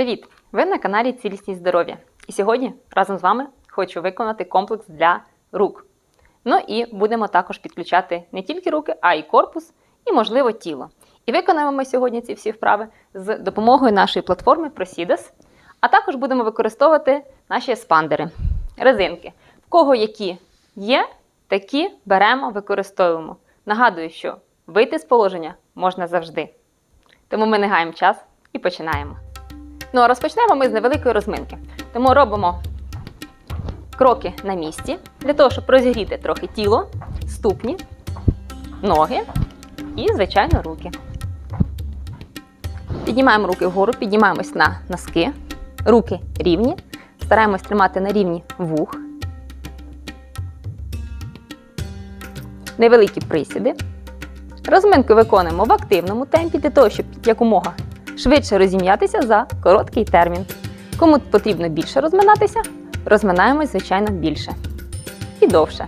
Привіт! Ви на каналі Цілісність здоров'я. І сьогодні разом з вами хочу виконати комплекс для рук. Ну і будемо також підключати не тільки руки, а й корпус, і, можливо, тіло. І виконаємо ми сьогодні ці всі вправи з допомогою нашої платформи Prosidas, а також будемо використовувати наші еспандери, резинки. В кого які є, такі беремо, використовуємо. Нагадую, що вийти з положення можна завжди. Тому ми не гаємо час і починаємо. Ну а розпочнемо ми з невеликої розминки. Тому робимо кроки на місці для того, щоб розігріти трохи тіло, ступні, ноги і, звичайно, руки. Піднімаємо руки вгору, піднімаємось на носки, руки рівні, стараємось тримати на рівні вух. Невеликі присіди. Розминку виконуємо в активному темпі для того, щоб якомога швидше розім'ятися за короткий термін. Кому потрібно більше розминатися, розминаємось, звичайно, більше і довше.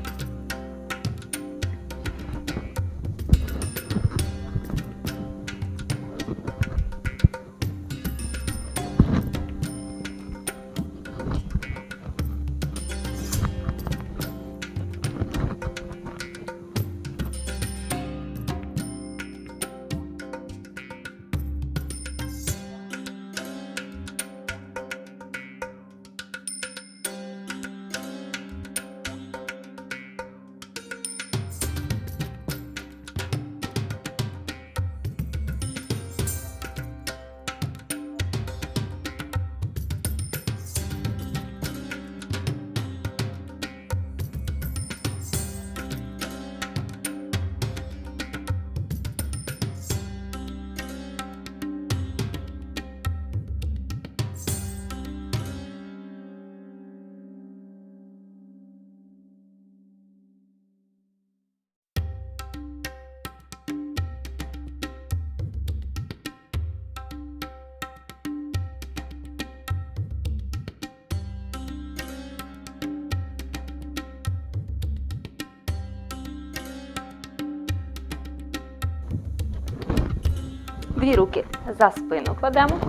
Дві руки за спину кладемо.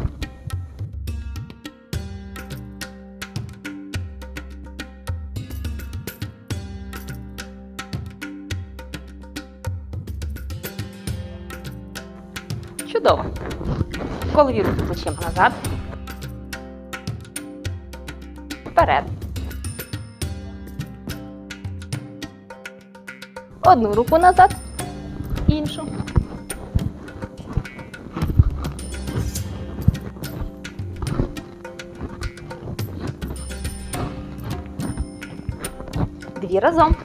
Чудово. Голові руки плечима назад. Вперед. Одну руку назад, іншу. Дві разом.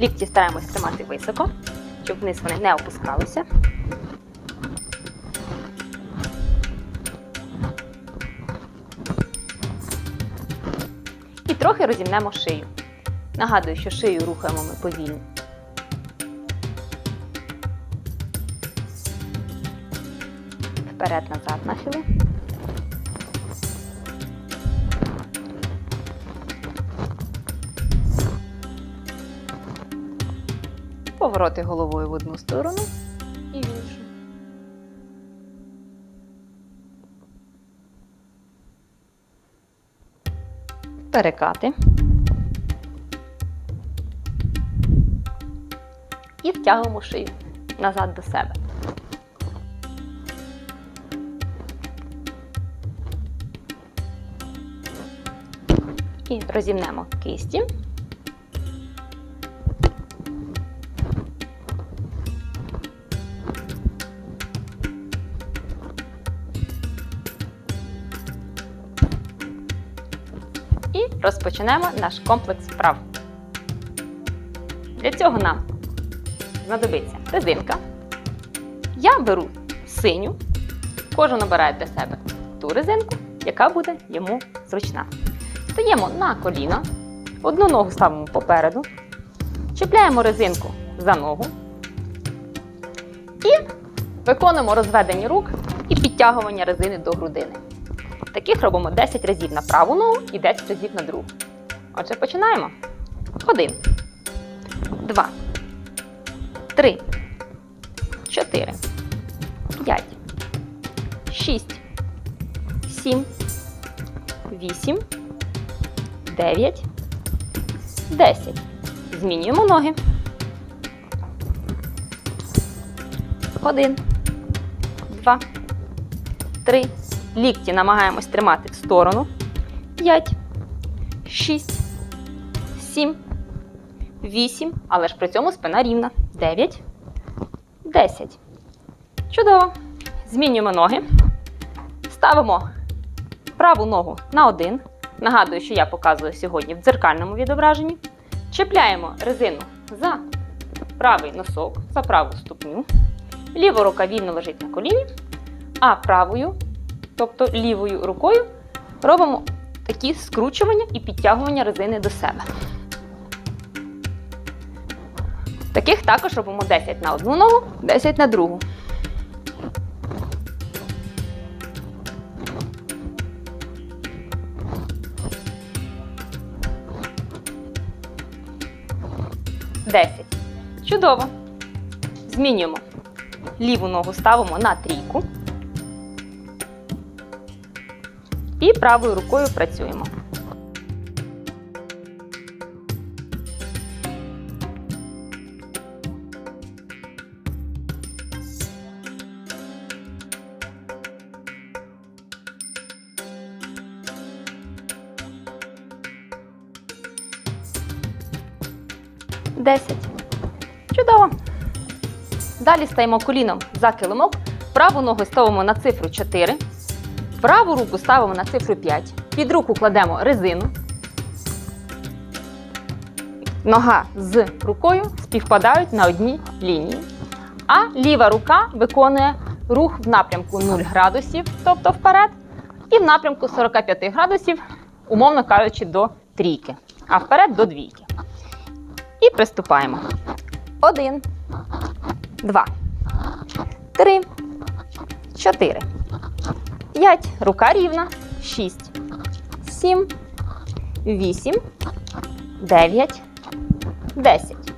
Лікті стараємось тримати високо, щоб вниз вони не опускалися. І трохи розімнемо шию. Нагадую, що шию рухаємо ми повільно. Вперед-назад нахили. Повороти головою в одну сторону і в іншу. Перекати. І втягуємо шию назад до себе. І розімнемо кисті. Розпочнемо наш комплекс вправ. Для цього нам знадобиться резинка. Я беру синю, кожен обирає для себе ту резинку, яка буде йому зручна. Стаємо на коліна, одну ногу ставимо попереду, чіпляємо резинку за ногу і виконуємо розведені рук і підтягування резини до грудини. Таких робимо 10 разів на праву ногу і 10 разів на другу. Отже, починаємо. Один, два, три, чотири, п'ять, шість, сім, 8, 9, 10. Змінюємо ноги. Один, два, три. Лікті намагаємось тримати в сторону. П'ять, шість, сім, вісім. Але ж при цьому спина рівна. Дев'ять, десять. Чудово. Змінюємо ноги. Ставимо праву ногу на один. Нагадую, що я показую сьогодні в дзеркальному відображенні. Чіпляємо резину за правий носок, за праву ступню. Ліва рука вільно лежить на коліні, а правою, тобто лівою рукою, робимо такі скручування і підтягування резини до себе. Таких також робимо 10 на одну ногу, 10 на другу. Десять. Чудово. Змінюємо. Ліву ногу ставимо на трійку. І правою рукою працюємо. Десять. Чудово. Далі стаємо коліном за килимок. Праву ногу ставимо на цифру 4. Праву руку ставимо на цифру 5. Під руку кладемо резину. Нога з рукою співпадають на одній лінії. А ліва рука виконує рух в напрямку 0 градусів, тобто вперед, і в напрямку 45 градусів, умовно кажучи, до трійки, а вперед до двійки. І приступаємо. Один, два, три, чотири, п'ять. Рука рівна. Шість, сім, вісім, дев'ять, десять.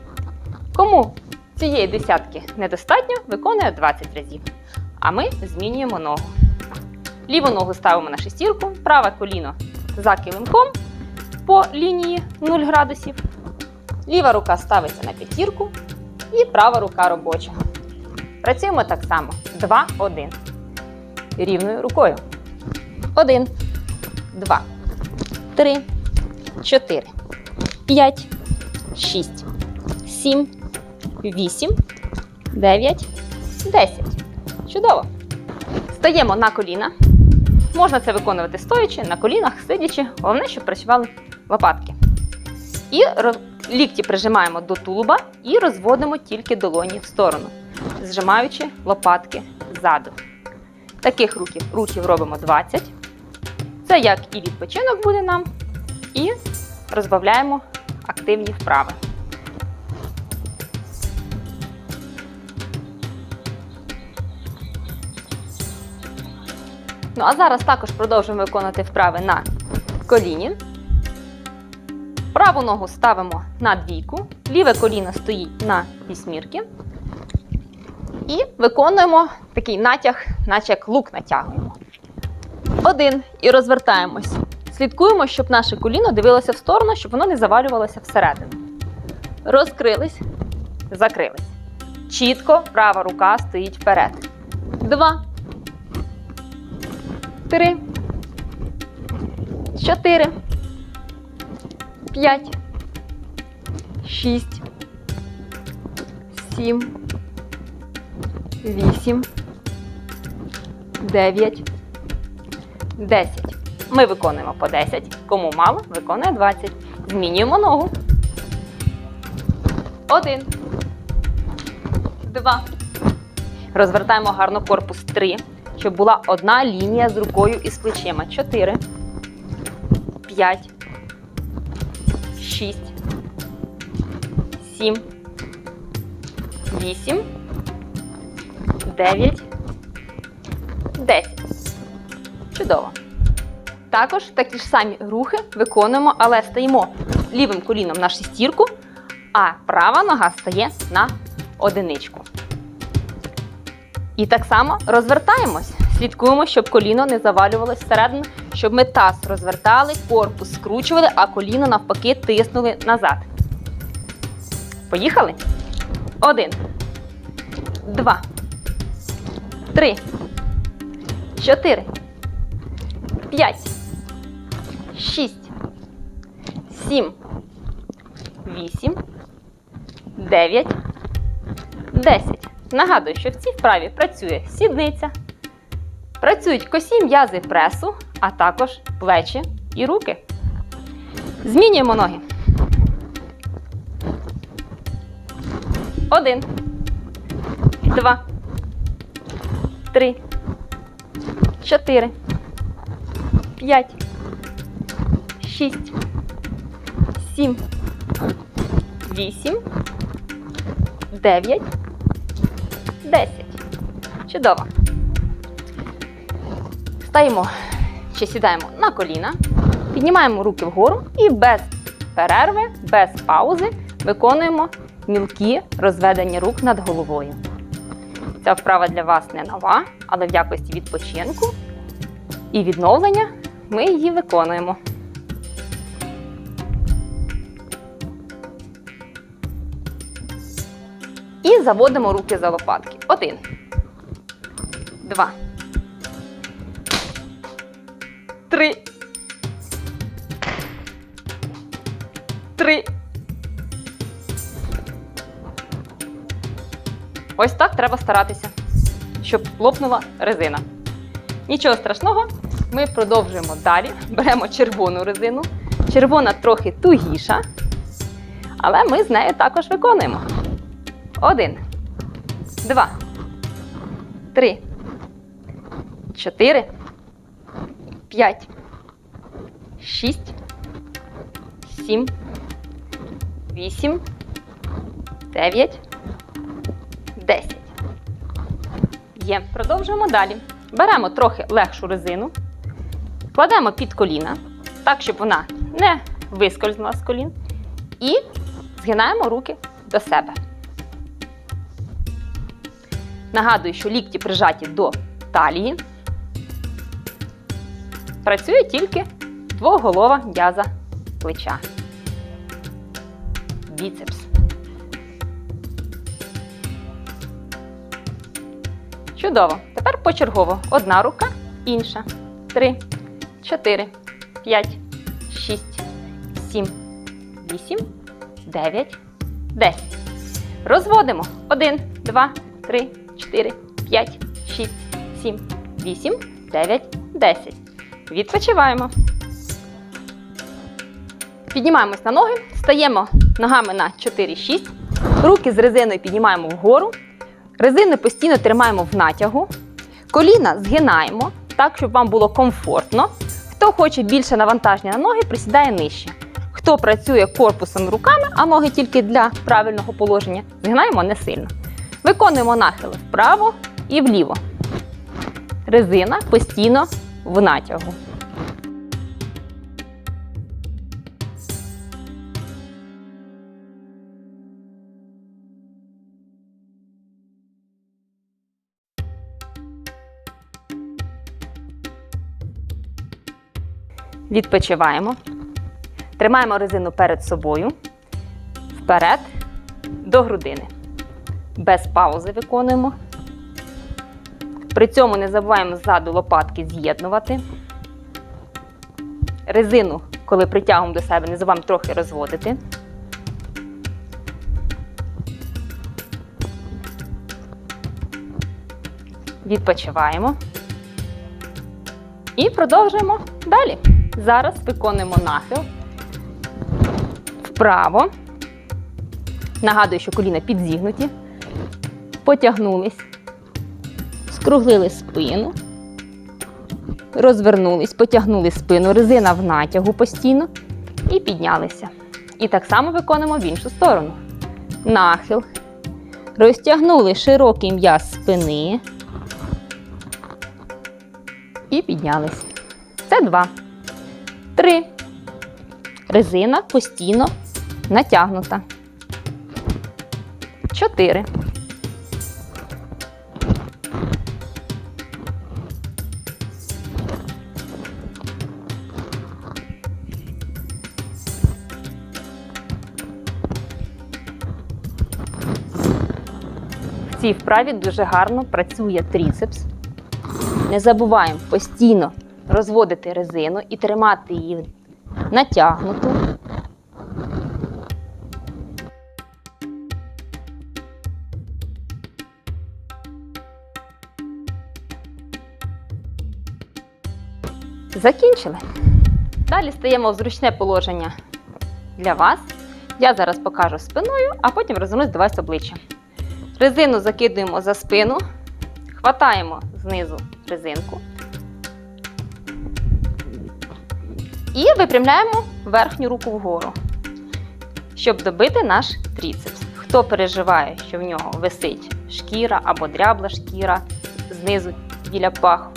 Кому цієї десятки недостатньо, виконує 20 разів. А ми змінюємо ногу. Ліву ногу ставимо на шестірку, праве коліно за килимком по лінії 0 градусів. Ліва рука ставиться на п'ятірку і права рука робоча. Працюємо так само. 2, 1. Рівною рукою. 1, 2, 3, 4, 5, 6, 7, 8, 9, 10. Чудово. Стаємо на коліна. Можна це виконувати стоячи, на колінах, сидячи. Головне, щоб працювали лопатки. І лікті прижимаємо до тулуба і розводимо тільки долоні в сторону, зжимаючи лопатки ззаду. Таких рухів, рухів робимо 20. Це як і відпочинок буде нам, і розбавляємо активні вправи. Ну а зараз також продовжуємо виконувати вправи на коліні. Праву ногу ставимо на двійку, ліве коліно стоїть на вісьмірки. І виконуємо такий натяг, наче як лук натягуємо. Один. І розвертаємось. Слідкуємо, щоб наше коліно дивилося в сторону, щоб воно не завалювалося всередину. Розкрились, закрились. Чітко права рука стоїть вперед. Два. Три. Чотири. П'ять. Шість. Сім. Вісім. Дев'ять. Десять. Ми виконуємо по 10. Кому мало, виконує 20. Змінюємо ногу. Один. Два. Розвертаємо гарно корпус 3, щоб була одна лінія з рукою і з плечима. 4. 5. 6. 7. 8. 9. 10. Чудово. Також такі ж самі рухи виконуємо, але стоїмо лівим коліном на шестірку, а права нога стає на одиничку. І так само розвертаємось. Слідкуємо, щоб коліно не завалювалось всередину, щоб ми таз розвертали, корпус скручували, а коліно навпаки тиснули назад. Поїхали? Один. Два. Три. Чотири. П'ять. Шість. Сім. Вісім. Дев'ять. Десять. Нагадую, що в цій вправі працює сідниця. Працюють косі м'язи пресу, а також плечі і руки. Змінюємо ноги. Один. Два. Три. Чотири. П'ять. Шість. Сім. Вісім. Дев'ять. Десять. Чудово. Стаємо чи сідаємо на коліна, піднімаємо руки вгору і без перерви, без паузи виконуємо мілкі розведення рук над головою. Ця вправа для вас не нова, але в якості відпочинку і відновлення ми її виконуємо. І заводимо руки за лопатки. Один. Два. Три. Три. Ось так треба старатися, щоб лопнула резина. Нічого страшного, ми продовжуємо далі. Беремо червону резину. Червона трохи тугіша, але ми з нею також виконуємо. Один. Два. Три. Чотири. П'ять. Шість. Сім. Вісім. Дев'ять. Десять. Є. Продовжуємо далі. Беремо трохи легшу резину. Кладемо під коліна, так, щоб вона не вискользнула з колін. І згинаємо руки до себе. Нагадую, що лікті прижаті до талії. Працює тільки двоголова м'яза плеча. Біцепс. Чудово. Тепер почергово. Одна рука, інша. Три, чотири, п'ять, шість, сім, вісім, дев'ять, десять. Розводимо. Один, два, три, чотири, п'ять, шість, сім, вісім, дев'ять, десять. Відпочиваємо. Піднімаємось на ноги, стаємо ногами на 4-6. Руки з резиною піднімаємо вгору. Резину постійно тримаємо в натягу. Коліна згинаємо так, щоб вам було комфортно. Хто хоче більше навантаження на ноги, присідає нижче. Хто працює корпусом руками, а ноги тільки для правильного положення, згинаємо не сильно. Виконуємо нахили вправо і вліво. Резина постійно в натягу. Відпочиваємо. Тримаємо резину перед собою. Вперед до грудини. Без паузи виконуємо. При цьому не забуваємо ззаду лопатки з'єднувати. Резину, коли притягуємо до себе, не забуваємо трохи розводити. Відпочиваємо. І продовжуємо далі. Зараз виконуємо нахил вправо. Нагадую, що коліна підзігнуті. Потягнулись, скруглили спину, розвернулись, потягнули спину, резина в натягу постійно і піднялися. І так само виконуємо в іншу сторону. Нахил. Розтягнули широкий м'яз спини. І піднялись. Це два. 3. Резина постійно натягнута. 4. В цій вправі дуже гарно працює тріцепс. Не забуваємо постійно розводити резину і тримати її натягнуту. Закінчили. Далі стаємо в зручне положення для вас. Я зараз покажу спиною, а потім розвернусь до вас обличчя. Резину закидуємо за спину, хватаємо знизу резинку і випрямляємо верхню руку вгору, щоб добити наш тріцепс. Хто переживає, що в нього висить шкіра або дрябла шкіра знизу біля паху,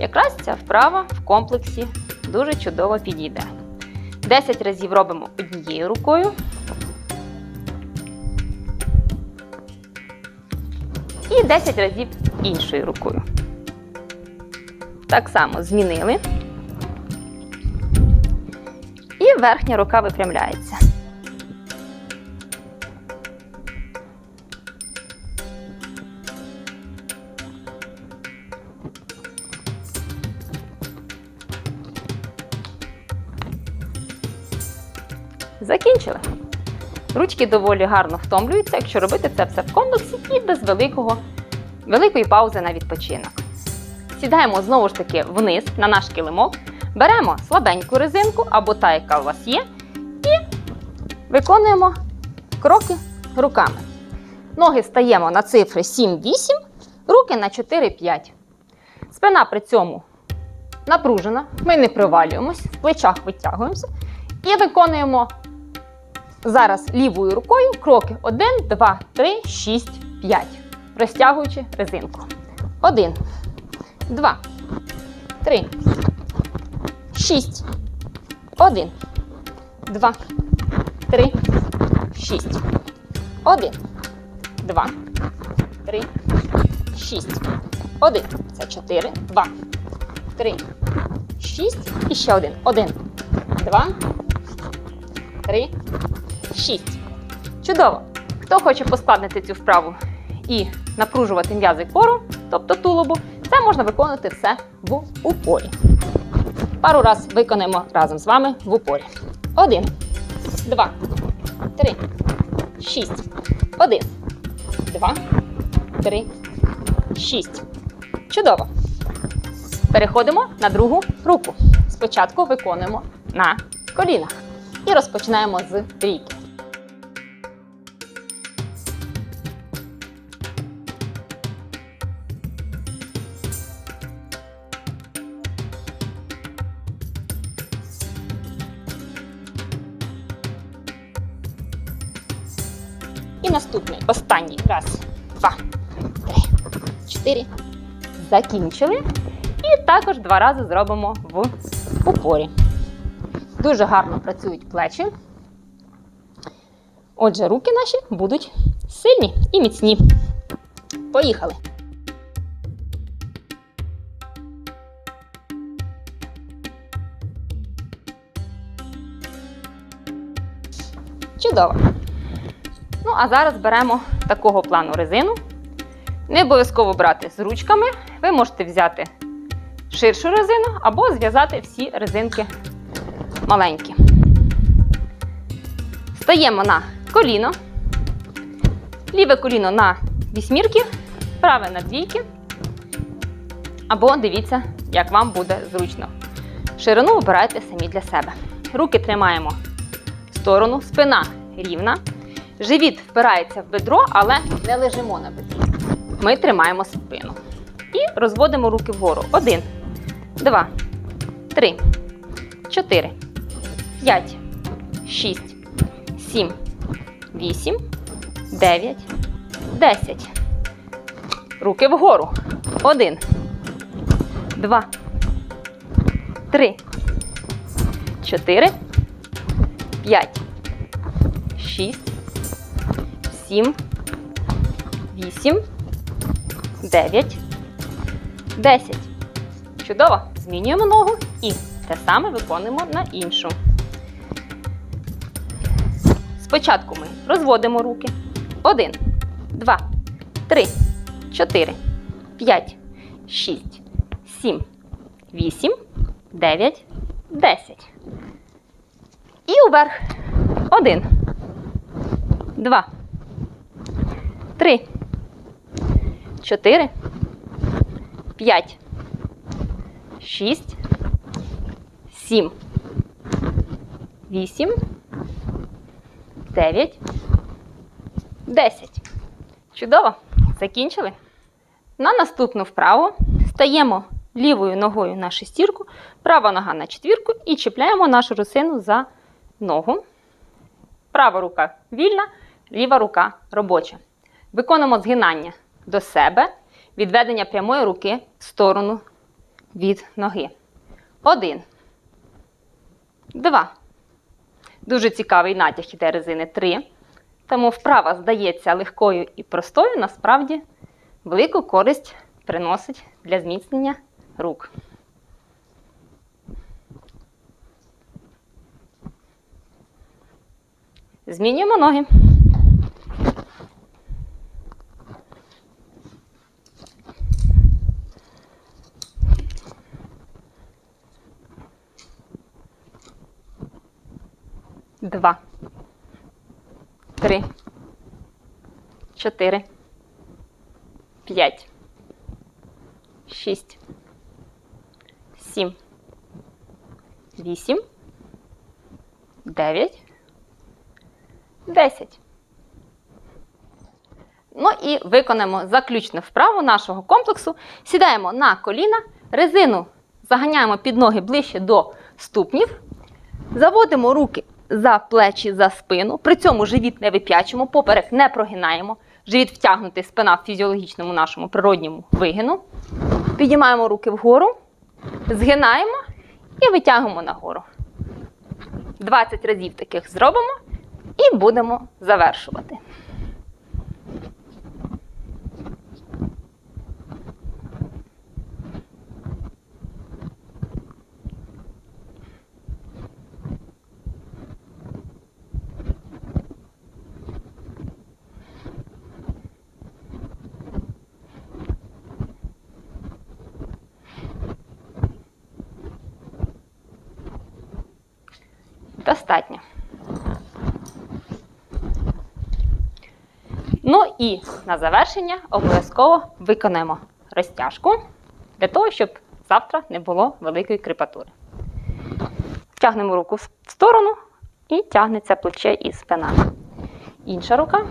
якраз ця вправа в комплексі дуже чудово підійде. 10 разів робимо однією рукою. І 10 разів іншою рукою. Так само змінили. І верхня рука випрямляється. Закінчили. Ручки доволі гарно втомлюються, якщо робити це все в комплексі і без великого, великої паузи на відпочинок. Сідаємо знову ж таки вниз на наш килимок, беремо слабеньку резинку або та, яка у вас є, і виконуємо кроки руками. Ноги стаємо на цифри 7-8, руки на 4-5. Спина при цьому напружена, ми не привалюємось, в плечах витягуємося і виконуємо Зараз лівою рукою кроки 1, 2, 3, 6, 5. Розтягуючи резинку. 1, 2, 3, 6. 1, 2, 3, 6. 1, 2, 3, 6. 1. Це 4, 2, 3, 6. І ще один. 1, 2, 3, 6. Чудово! Хто хоче поскладнити цю вправу і напружувати м'язи кору, тобто тулубу, це можна виконувати все в упорі. Пару раз виконаємо разом з вами в упорі. Один, два, три, шість. Один, два, три, шість. Чудово! Переходимо на другу руку. Спочатку виконуємо на колінах. І розпочинаємо з трійки. І наступний, останній. Раз, два, три, чотири. Закінчили. І також два рази зробимо в упорі. Дуже гарно працюють плечі. Отже, руки наші будуть сильні і міцні. Поїхали! Чудово! Ну, а зараз беремо такого плану резину. Не обов'язково брати з ручками. Ви можете взяти ширшу резину або зв'язати всі резинки маленькі. Стаємо на коліно, ліве коліно на вісьмірки, праве на двійки. Або дивіться, як вам буде зручно. Ширину обирайте самі для себе. Руки тримаємо в сторону, спина рівна. Живіт впирається в бедро, але не лежимо на бедрі. Ми тримаємо спину. І розводимо руки вгору. Один, два, три, чотири. 5, 6, 7, 8, 9, 10. Руки вгору. 1, 2, 3, 4, 5, 6, 7, 8, 9, 10. Чудово! Змінюємо ногу і те саме виконуємо на іншу. Спочатку ми розводимо руки. Один, два, 3, 4, 5, 6, 7, 8, 9, 10. І уверх. 1, 2, 3, 4, 5, 6, 7, 8, 9, 10. Чудово! Закінчили. На наступну вправу стаємо лівою ногою на шестірку, права нога на четвірку і чіпляємо нашу русину за ногу. Права рука вільна, ліва рука робоча. Виконуємо згинання до себе, відведення прямої руки в сторону від ноги. Один. Два. Дуже цікавий натяг іде резини 3. Тому вправа здається легкою і простою, насправді велику користь приносить для зміцнення рук. Змінюємо ноги. Два. Три. Чотири. П'ять. Шість. Сім. Вісім. Дев'ять. Десять. Ну і виконаємо заключну вправу нашого комплексу. Сідаємо на коліна, резину заганяємо під ноги ближче до ступнів. Заводимо руки за плечі, за спину. При цьому живіт не вип'ячимо, поперек не прогинаємо. Живіт втягнутий, спина в фізіологічному нашому природньому вигину. Піднімаємо руки вгору, згинаємо і витягуємо нагору. 20 разів таких зробимо і будемо завершувати. Достатньо. Ну і на завершення обов'язково виконаємо розтяжку для того, щоб завтра не було великої крепатури. Тягнемо руку в сторону і тягнеться плече і спина. Інша рука.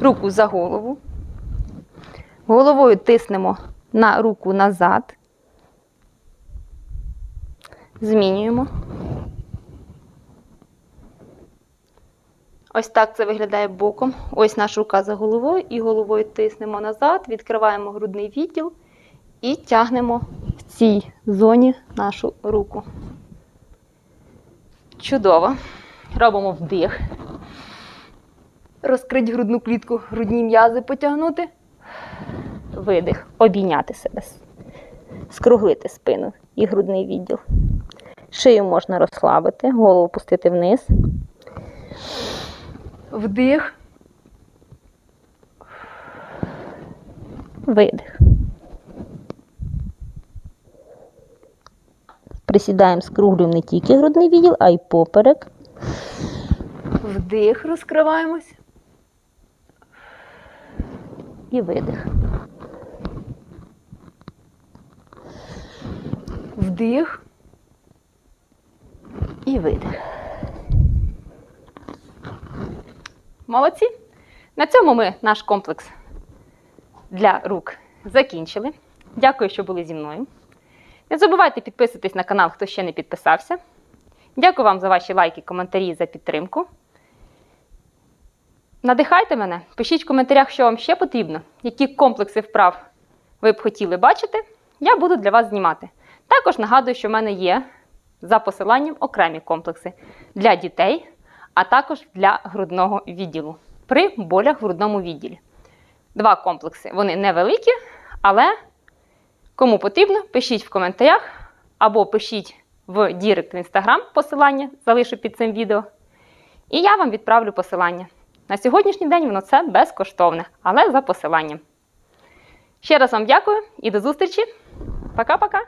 Руку за голову. Головою тиснемо на руку назад. Змінюємо. Ось так це виглядає боком. Ось наша рука за головою і головою тиснемо назад, відкриваємо грудний відділ і тягнемо в цій зоні нашу руку. Чудово. Робимо вдих. Розкрить грудну клітку, грудні м'язи потягнути. Видих. Обійняти себе. Скруглити спину і грудний відділ. Шию можна розслабити, голову пустити вниз. Вдих. Видих. Присідаємо, скруглюємо не тільки грудний відділ, а й поперек. Вдих, розкриваємось. І видих. Вдих. І видих. Молодці. На цьому ми наш комплекс для рук закінчили. Дякую, що були зі мною. Не забувайте підписуватись на канал, хто ще не підписався. Дякую вам за ваші лайки, коментарі за підтримку. Надихайте мене, пишіть в коментарях, що вам ще потрібно, які комплекси вправ ви б хотіли бачити. Я буду для вас знімати. Також нагадую, що в мене є за посиланням окремі комплекси для дітей, а також для грудного відділу при болях в грудному відділі. Два комплекси. Вони невеликі, але кому потрібно, пишіть в коментарях або пишіть в Дірект в інстаграм посилання, залишу під цим відео. І я вам відправлю посилання. На сьогоднішній день воно це безкоштовне, але за посиланням. Ще раз вам дякую і до зустрічі. Пока-пока!